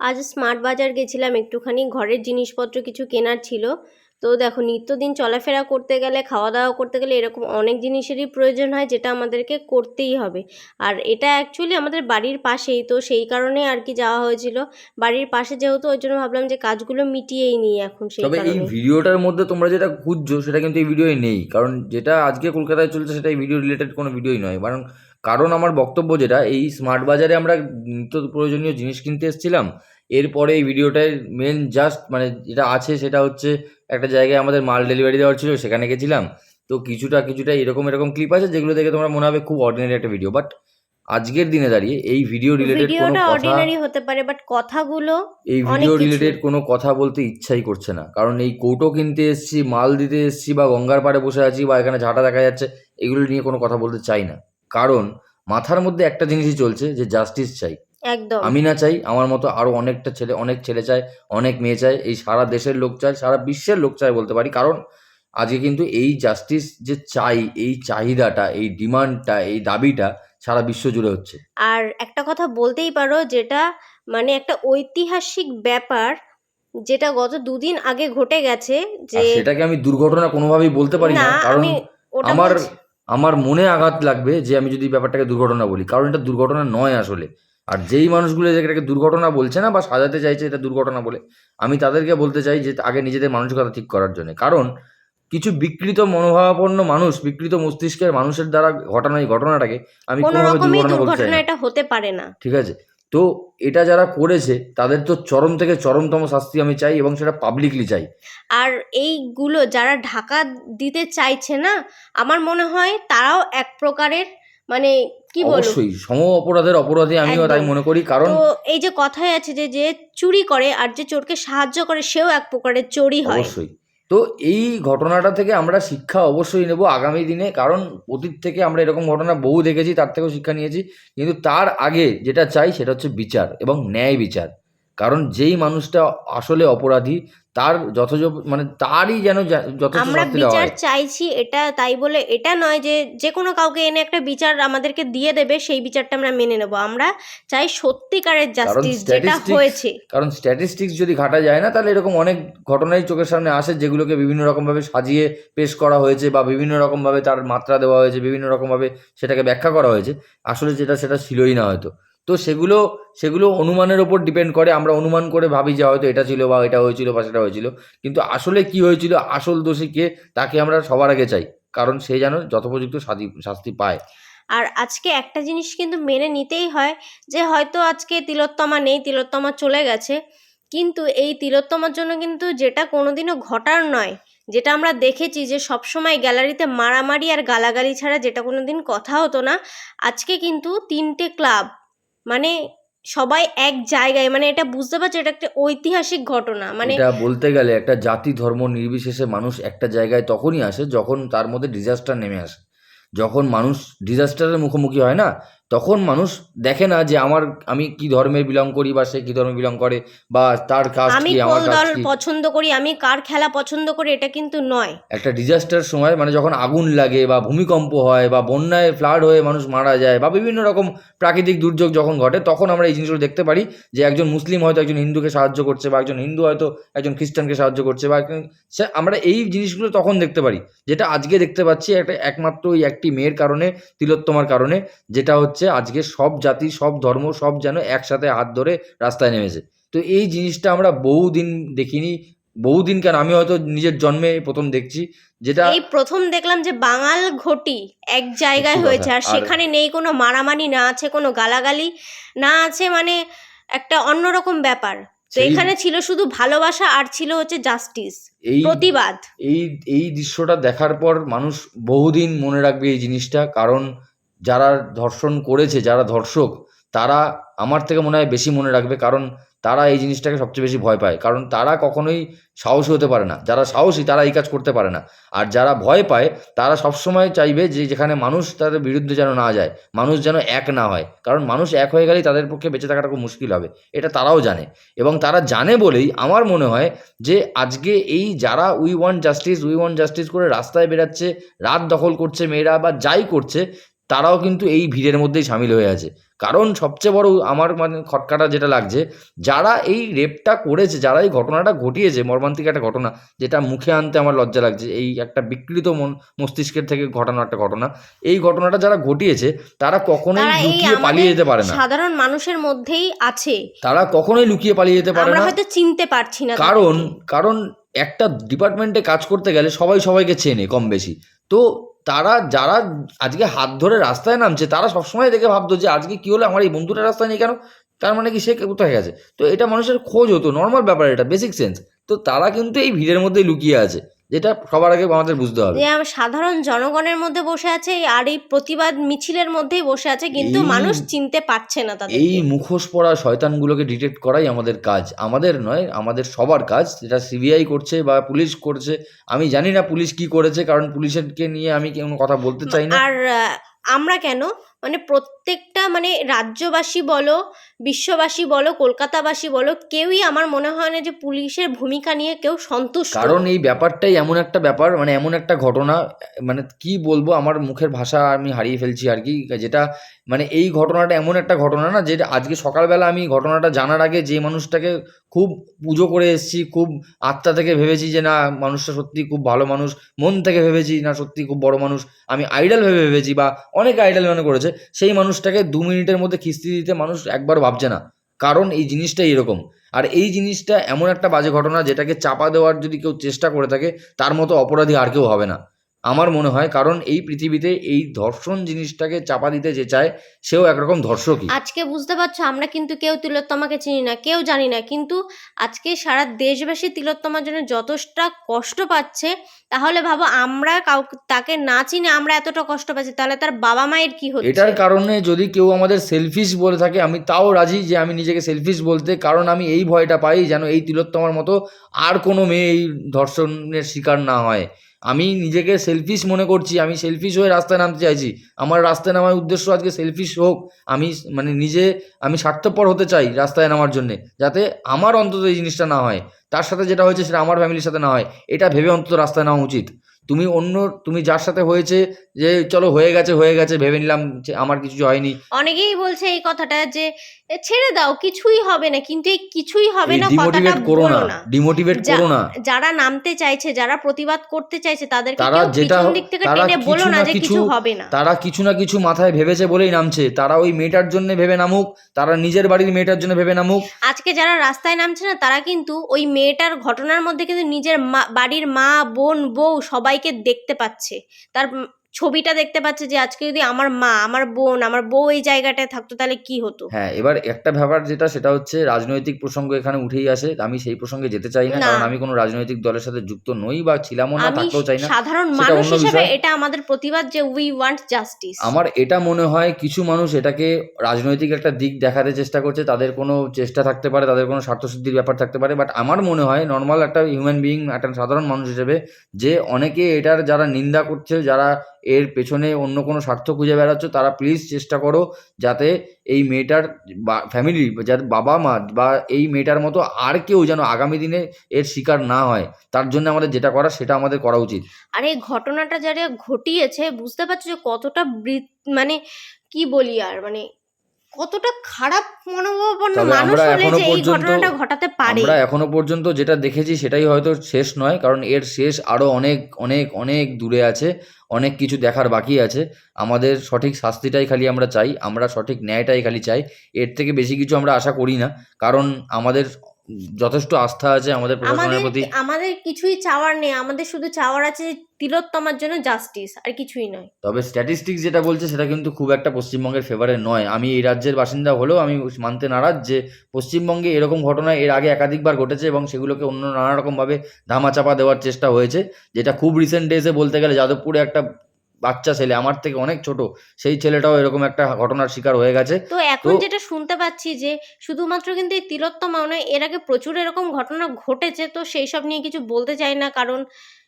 আজ স্মার্ট বাজার গেছিলাম একটুখানি ঘরের জিনিসপত্র কিছু কেনার ছিল। তো দেখো নিত্যদিন চলাফেরা করতে গেলে খাওয়া দাওয়া করতে গেলে এরকম অনেক জিনিসেরই প্রয়োজন হয় যেটা আমাদেরকে করতেই হবে। আর এটা অ্যাকচুয়ালি আমাদের বাড়ির পাশেই তো সেই কারণে আর কি যাওয়া হয়েছিল। বাড়ির পাশে যেহেতু ওই জন্য ভাবলাম যে কাজগুলো মিটিয়েই নিই এখন সেই তবে এই ভিডিওটার মধ্যে তোমরা যেটা খুঁজছো সেটা কিন্তু এই ভিডিওয় নেই। কারণ যেটা আজকে কলকাতায় চলছে সেটা এই ভিডিও রিলেটেড কোনো ভিডিওই নয়। কারণ কারণ আমার বক্তব্য যেটা এই স্মার্ট বাজারে আমরা নিত্য প্রয়োজনীয় জিনিস কিনতে এসেছিলাম এরপরে এই ভিডিওটায় মেন জাস্ট মানে যেটা আছে সেটা হচ্ছে একটা জায়গায় আমাদের মাল ডেলিভারি দেওয়ার ছিল সেখানে গেছিলাম। তো কিছুটা কিছুটা এরকম এরকম ক্লিপ আছে যেগুলো দেখে তোমরা মনে হবে খুব অর্ডিনারি একটা ভিডিও বাট আজকের দিনে দাঁড়িয়ে এই ভিডিও রিলেটেড কোনো কথা অর্ডিনারি হতে পারে বাট কথাগুলো এই ভিডিও রিলেটেড কোনো কথা বলতে ইচ্ছাই করছে না। কারণ এই কৌটো কিনতে এসেছি মাল দিতে এসেছি বা গঙ্গার পাড়ে বসে আছি বা এখানে ঝাঁটা দেখা যাচ্ছে এগুলো নিয়ে কোনো কথা বলতে চাই না। কারণ মাথার মধ্যে একটা জিনিসই চলছে যে জাস্টিস চাই। একদম। আমি না চাই আমার মতো আরও অনেকটা ছেলে অনেক ছেলে চায় অনেক মেয়ে চায় এই সারা দেশের লোক চায় সারা বিশ্বের লোক চায় বলতে পারি। কারণ আজকে কিন্তু এই জাস্টিস যে চাই এই চাহিদাটা এই ডিমান্ডটা এই দাবিটা সারা বিশ্ব জুড়ে হচ্ছে। আর একটা কথা বলতেই পারো যেটা মানে একটা ঐতিহাসিক ব্যাপার যেটা গত দুদিন আগে ঘটে গেছে যে সেটাকে আমি দুর্ঘটনা কোনোভাবেই বলতে পারি না। না কারণ আমার আমার মনে আঘাত লাগবে যে আমি যদি ব্যাপারটাকে দুর্ঘটনা বলি। কারণ এটা দুর্ঘটনা নয় আসলে। আর যেই মানুষগুলো এটাকে দুর্ঘটনা বলছে না বা সাজাতে চাইছে এটা দুর্ঘটনা বলে আমি তাদেরকে বলতে চাই যে আগে নিজেদের মানসিকতা ঠিক করার জন্য। কারণ কিছু বিকৃত মনোভাবাপন্ন মানুষ বিকৃত মস্তিষ্কের মানুষের দ্বারা ঘটানো এই ঘটনাটাকে আমি কোনোভাবে দুর্ঘটনা বলতে চাই না। এটা হতে পারে না। ঠিক আছে? তো এটা যারা করেছে তাদের তো চরম থেকে চরমতম শাস্তি আমি চাই এবং সেটা পাবলিকলি চাই। আর এইগুলো যারা ঢাকা দিতে চাইছে না আমার মনে হয় তারাও এক প্রকারের মানে কি বলব? অবশ্যই সম অপরাধের অপরাধী আমিও তাই মনে করি কারণ তো এই যে কথাই আছে যে যে চুরি করে আর যে চোরকে সাহায্য করে সেও এক প্রকারের চোরই হয়। অবশ্যই। তো এই ঘটনাটা থেকে আমরা শিক্ষা অবশ্যই নেব আগামী দিনে কারণ অতীত থেকে আমরা এরকম ঘটনা বহু দেখেছি তার থেকেও শিক্ষা নিয়েছি। কিন্তু তার আগে যেটা চাই সেটা হচ্ছে বিচার এবং ন্যায় বিচার। কারণ যেই মানুষটা আসলে অপরাধী তার যথোজ মানে তারই যেন যথেষ্ট আমরা শাস্তি দেওয়া বিচার হয়। চাইছি এটা তাই বলে এটা নয় যে যে কোনো কাউকে এনে একটা বিচার আমাদেরকে দিয়ে দেবে সেই বিচারটা আমরা মেনে নেব। আমরা চাই সত্যিকারের জাস্টিস যেটা statistics- হয়েছে। কারণ স্ট্যাটিস্টিক্স যদি ঘাটা যায় না তাহলে এরকম অনেক ঘটনাই চোখের সামনে আসে যেগুলোকে বিভিন্ন রকমভাবে সাজিয়ে পেশ করা হয়েছে বা বিভিন্ন রকমভাবে তার মাত্রা দেওয়া হয়েছে বিভিন্ন রকমভাবে সেটাকে ব্যাখ্যা করা হয়েছে। আসলে যেটা সেটা ছিলই না হয়তো। তো সেগুলো সেগুলো অনুমানের ওপর ডিপেন্ড করে, আমরা অনুমান করে ভাবি যে হয়তো এটা ছিল বা এটা হয়েছিল বা সেটা হয়েছিল। কিন্তু আসলে কি হয়েছিল, আসল দোষী কে, তাকে আমরা সবার আগে চাই। কারণ সে যেন যথোপযুক্ত শাস্তি পায়। আর আজকে একটা জিনিস কিন্তু মেনে নিতেই হয় যে হয়তো আজকে তিলোত্তমা নেই, তিলোত্তমা চলে গেছে। কিন্তু এই তিলোত্তমার জন্য কিন্তু যেটা কোনোদিনও ঘটার নয়। যেটা আমরা দেখেছি যে সবসময় গ্যালারিতে মারামারি আর গালাগালি ছাড়া যেটা কোনো দিন কথা হতো না, আজকে কিন্তু তিনটে ক্লাব মানে সবাই এক জায়গায় মানে এটা বুঝতে পারছ, এটা একটা ঐতিহাসিক ঘটনা মানে এটা বলতে গেলে একটা জাতি ধর্ম নির্বিশেষে মানুষ একটা জায়গায় তখনই আসে যখন তার মধ্যে ডিজাস্টার নেমে আসে। যখন মানুষ ডিজাস্টারের মুখোমুখি হয় না তখন মানুষ দেখে না যে আমার আমি কি ধর্মের বিলং করি বা সে কি ধর্মে বিলং করে বা তার কাজ আমি কি কোন আমার কাজ দল কি। পছন্দ করি আমি কার খেলা পছন্দ করি এটা কিন্তু নয়। একটা ডিজাস্টার সময় মানে যখন আগুন লাগে বা ভূমিকম্প হয় বা বন্যায় ফ্লাড হয়ে মানুষ মারা যায় বা বিভিন্ন রকম প্রাকৃতিক দুর্যোগ যখন ঘটে তখন আমরা এই জিনিসগুলো দেখতে পারি যে একজন মুসলিম হয়তো একজন হিন্দুকে সাহায্য করছে বা একজন হিন্দু হয়তো একজন খ্রিস্টানকে সাহায্য করছে বা একজন- সে- আমরা এই জিনিসগুলো তখন দেখতে পারি। যেটা আজকে দেখতে পাচ্ছি একটা একমাত্র ওই একটি মেয়ের কারণে তিলোত্তমার কারণে যেটা হচ্ছে আজকে সব জাতি সব ধর্ম সব যেন একসাথে হাত ধরে রাস্তায় নেমেছে। তো এই জিনিসটা আমরা বহুদিন দেখিনি। বহুদিন কেন? আমি হয়তো নিজের জন্মে প্রথম দেখছি। যেটা এই প্রথম দেখলাম যে বাঙাল ঘটি এক জায়গায় হয়েছে। আর আর- সেখানে নেই কোনো মারামারি না আছে কোনো গালাগালি না আছে মানে একটা অন্যরকম ব্যাপার। তো এখানে ছিল শুধু ভালোবাসা আর ছিল হচ্ছে জাস্টিস এই প্রতিবাদ। এই এই দৃশ্যটা দেখার পর মানুষ বহুদিন মনে রাখবে এই জিনিসটা। কারণ যারা ধর্ষণ করেছে, যারা ধর্ষক, তারা আমার থেকে মনে হয় বেশি মনে রাখবে। কারণ তারা এই জিনিসটাকে সবচেয়ে বেশি ভয় পায়। কারণ তারা কখনোই সাহসী হতে পারে না। যারা সাহসী, তারা এই কাজ করতে পারে না। আর যারা ভয় পায়, তারা সবসময় চাইবে যে, যেখানে মানুষ তাদের বিরুদ্ধে যেন না যায়, মানুষ যেন এক না হয়। কারণ মানুষ এক হয়ে গেলেই তাদের পক্ষে বেঁচে থাকাটা খুব মুশকিল হবে। এটা তারাও জানে। এবং তারা জানে বলেই আমার মনে হয় যে, আজকে এই যারা we want justice, we want justice করে রাস্তায় বেরাচ্ছে রাত দখল করছে মেয়েরা বা যাই করছে তারাও কিন্তু এই ভিড়ের মধ্যেই সামিল হয়ে আছে। কারণ সবচেয়ে বড় আমার মানে খটকাটা যেটা লাগছে যারা এই রেপটা করেছে যারা এই ঘটনাটা ঘটিয়েছে মর্মান্তিক একটা ঘটনা যেটা মুখে আনতে আমার লজ্জা লাগছে এই একটা বিকৃত মন মস্তিষ্কের থেকে ঘটানো একটা ঘটনা এই ঘটনাটা যারা ঘটিয়েছে তারা কখনোই লুকিয়ে পালিয়ে যেতে পারে না। সাধারণ মানুষের মধ্যেই আছে। তারা কখনোই লুকিয়ে পালিয়ে যেতে পারে না। হয়তো চিনতে পারছি না কারণ কারণ একটা ডিপার্টমেন্টে কাজ করতে গেলে সবাই সবাইকে চেনে কম বেশি। তো তারা যারা আজকে হাত ধরে রাস্তায় নামছে, তারা সবসময় দেখে ভাবতো যে আজকে কী হলো, আমার এই বন্ধুটা রাস্তায় নেই কেন? তার মানে কি সে কোথায় গেছে? তো এটা মানুষের খোঁজ হতো নর্মাল ব্যাপার এটা বেসিক সেন্স তো তারা কিন্তু এই ভিড়ের মধ্যেই লুকিয়ে আছে। যেটা সবার আগে আমাদের বুঝতে হবে। যে সাধারণ জনগণের মধ্যে বসে আছে আর এই প্রতিবাদ মিছিলের মধ্যেই বসে আছে কিন্তু মানুষ চিনতে পারছে না তাদের এই মুখোশ পড়া শয়তানগুলোকে ডিটেক্ট করাই আমাদের কাজ। আমাদের নয় আমাদের সবার কাজ। যেটা সিবিআই করছে বা পুলিশ করছে আমি জানি না পুলিশ কি করেছে কারণ পুলিশকে নিয়ে আমি কোনো কথা বলতে চাই না। আর আমরা কেন? মানে প্রত্যেকটা মানে রাজ্যবাসী বলো, বিশ্ববাসী বলো, কলকাতাবাসী বলো, কেউই আমার মনে হয় না যে পুলিশের ভূমিকা নিয়ে কেউ সন্তুষ্ট। কারণ এই ব্যাপারটাই এমন একটা ব্যাপার মানে এমন একটা ঘটনা মানে কি বলব, আমার মুখের ভাষা আমি হারিয়ে ফেলছি আর কি, যেটা মানে এই ঘটনাটা এমন একটা ঘটনা না যেটা আজকে সকালবেলা আমি ঘটনাটা জানার আগে যে মানুষটাকে খুব পুজো করে এসেছি, খুব আত্মা থেকে ভেবেছি যে না, মানুষটা সত্যি খুব ভালো মানুষ, মন থেকে ভেবেছি না সত্যি খুব বড় মানুষ, আমি আইডল ভেবে ভেবেছি বা অনেক আইডল মনে করেছে সেই মানুষটাকে দু মিনিটের মধ্যে কিস্তি দিতে মানুষ একবার ভাবছে না। কারণ এই জিনিসটা এরকম। আর এই জিনিসটা এমন একটা বাজে ঘটনা যেটাকে চাপা দেওয়ার যদি কেউ চেষ্টা করে থাকে, তার মতো অপরাধী আর কেউ হবে না। আমার মনে হয় কারণ এই পৃথিবীতে এই ধর্ষণ জিনিসটাকে চাপা দিতে যে চায় সেও একরকম ধর্ষকই। আজকে বুঝতে পারছ আমরা কিন্তু কেউ তিলোত্তমাকে চিনি না কেউ জানি না কিন্তু আজকে সারা দেশবাসী তিলোত্তমার জন্য যথেষ্ট কষ্ট পাচ্ছে তাহলে ভাবো আমরা কাউ তাকে না চিনে আমরা এতটা কষ্ট পাচ্ছি তাহলে তার বাবা মায়ের কি হচ্ছে? এটার কারণে যদি কেউ আমাদের সেলফিশ বলে থাকে আমি তাও রাজি যে আমি নিজেকে সেলফিশ বলতে কারণ আমি এই ভয়টা পাই যেন এই তিলোত্তমার মতো আর কোনো মেয়ে এই ধর্ষণের শিকার না হয়। আমি নিজেকে সেলফিশ মনে করছি, আমি সেলফিশ হয়ে রাস্তায় নামতে চাইছি। আমার রাস্তায় নামার উদ্দেশ্য আজকে সেলফিশ হোক, আমি মানে নিজে, আমি স্বার্থপর হতে চাই রাস্তায় নামার জন্যে, যাতে আমার অন্তত এই জিনিসটা না হয়। তার সাথে যেটা হয়েছে সেটা আমার ফ্যামিলির সাথে না হয়, এটা ভেবে অন্তত রাস্তায় নেওয়া উচিত। তুমি অন্য তুমি যার সাথে হয়েছে যে চলো হয়ে গেছে হয়ে গেছে ভেবে নিলাম যে আমার কিছু হয়নি। অনেকেই বলছে এই কথাটা যে ছেড়ে দাও কিছুই হবে না। কিন্তু এই কিছুই হবে না কথাটা করো না ডিমোটিভেট করো না। যারা নামতে চাইছে যারা প্রতিবাদ করতে চাইছে তাদেরকে তারা যেটা দিক থেকে টেনে বলো না যে কিছু হবে না। তারা কিছু না কিছু মাথায় ভেবেছে বলেই নামছে। তারা ওই মেয়েটার জন্য ভেবে নামুক তারা নিজের বাড়ির মেয়েটার জন্য ভেবে নামুক। আজকে যারা রাস্তায় নামছে না তারা কিন্তু ওই মেয়েটার ঘটনার মধ্যে কিন্তু নিজের বাড়ির মা বোন বউ সবাইকে দেখতে পাচ্ছে। তার ছবিটা দেখতে পাচ্ছে যে আজকে যদি আমার মা আমার বোন আমার বউ এই জায়গাটায় থাকতো তাহলে কি হতো? হ্যাঁ এবার একটা ব্যাপার যেটা সেটা হচ্ছে রাজনৈতিক প্রসঙ্গ এখানে উঠেই আসে। আমি সেই প্রসঙ্গে যেতে চাই না। কারণ আমি কোনো রাজনৈতিক দলের সাথে যুক্ত নই বা ছিলামও না থাকতেও চাই না। সাধারণ মানুষ হিসেবে। এটা আমাদের প্রতিবাদ যে উই ওয়ান্ট জাস্টিস আমার এটা মনে হয় কিছু মানুষ এটাকে রাজনৈতিক একটা দিক দেখাতে চেষ্টা করছে তাদের কোনো চেষ্টা থাকতে পারে তাদের কোনো স্বার্থসিদ্ধির ব্যাপার থাকতে পারে। বাট আমার মনে হয় নর্মাল একটা হিউম্যান বিইং একটা সাধারণ মানুষ হিসেবে যে অনেকে এটার যারা নিন্দা করছে যারা এর পেছনে অন্য কোনো স্বার্থ খুঁজে বেড়াচ্ছ, তারা প্লিজ চেষ্টা করো যাতে এই মেয়েটার ফ্যামিলি যাদের বাবা মা বা এই মেয়েটার মতো আর কেউ যেন আগামী দিনে এর শিকার না হয়। তার জন্য আমাদের যেটা করা, সেটা আমাদের করা উচিত। আর, এই ঘটনাটা যারা ঘটিয়েছে, বুঝতে পারছ যে কতটা মানে কি বলি আর মানে কতটা খারাপ মনোভাবাপন্ন মানুষ হলে যে এই ঘটনাটা ঘটাতে পারে। আমরা এখনও পর্যন্ত যেটা দেখেছি সেটাই হয়তো শেষ নয় কারণ এর শেষ আরও অনেক অনেক অনেক দূরে আছে অনেক কিছু দেখার বাকি আছে। আমাদের সঠিক শাস্তিটাই খালি আমরা চাই আমরা সঠিক ন্যায়টাই খালি চাই। এর থেকে বেশি কিছু আমরা আশা করি না কারণ আমাদের যথেষ্ট আস্থা আছে আমাদের প্রশাসনের প্রতি। আমাদের কিছুই চাওয়ার নেই। আমাদের শুধু চাওয়ার আছে তিলোত্তমার জন্য জাস্টিস আর কিছুই নয়। তবে স্ট্যাটিস্টিক্স যেটা বলছে সেটা কিন্তু খুব একটা পশ্চিমবঙ্গের ফেভারে নয়। আমি এই রাজ্যের বাসিন্দা হলেও আমি মানতে নারাজ যে পশ্চিমবঙ্গে এরকম ঘটনা এর আগে একাধিকবার ঘটেছে এবং সেগুলোকে অন্য নানা রকমভাবে ধামাচাপা দেওয়ার চেষ্টা হয়েছে। যেটা খুব রিসেন্ট ডেজে বলতে গেলে যাদবপুরে একটা বাচ্চা ছেলে আমার থেকে অনেক ছোট সেই ছেলেটাও এরকম একটা ঘটনার শিকার হয়ে গেছে। তো এখন যেটা শুনতে পাচ্ছি যে শুধুমাত্র কিন্তু এই তিলোত্তমা নয় এর আগে প্রচুর এরকম ঘটনা ঘটেছে তো সেই সব নিয়ে কিছু বলতে চাই না কারণ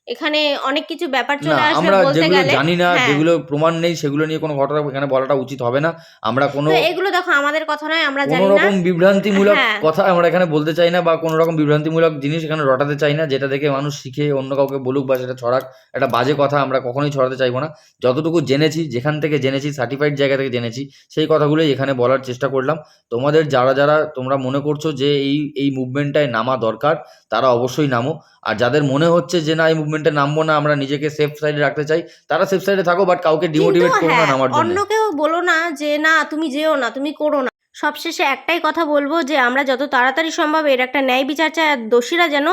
এখানে অনেক কিছু ব্যাপার চলে আসবে আমরা যেগুলো গেলে। জানি না হ্যাঁ। যেগুলো প্রমাণ নেই সেগুলো নিয়ে কোনো ঘটনা এখানে বলাটা উচিত হবে না। আমরা কোনো এগুলো দেখো আমাদের কথা নয় আমরা জানি না। কোনো রকম বিভ্রান্তিমূলক হ্যাঁ। কথা আমরা এখানে বলতে চাই না বা কোনো রকম বিভ্রান্তিমূলক জিনিস এখানে রটাতে চাই না যেটা দেখে মানুষ শিখে অন্য কাউকে বলুক বা সেটা ছড়াক একটা বাজে কথা আমরা কখনোই ছড়াতে চাইব না। যতটুকু জেনেছি যেখান থেকে জেনেছি সার্টিফাইড জায়গা থেকে জেনেছি সেই কথাগুলোই এখানে বলার চেষ্টা করলাম। তোমাদের যারা যারা তোমরা মনে করছ যে এই এই মুভমেন্টটায় নামা দরকার তারা অবশ্যই নামো। আর যাদের মনে হচ্ছে যে না এই মুভমেন্টে নামবো না আমরা নিজেকে সেফ সাইডে রাখতে চাই। তারা সেফ সাইডে থাকো বাট কাউকে ডিমোটিভেট করো না আমার জন্য। অন্য কেউ বলো না যে না তুমি যেও না তুমি করো না। সবশেষে একটাই কথা বলব যে আমরা যত তাড়াতাড়ি সম্ভব এর একটা ন্যায় বিচার চাই আর দোষীরা যেন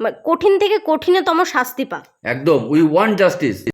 মা- কঠিন থেকে কঠিনতম শাস্তি পাক। একদম উই ওয়ান্ট জাস্টিস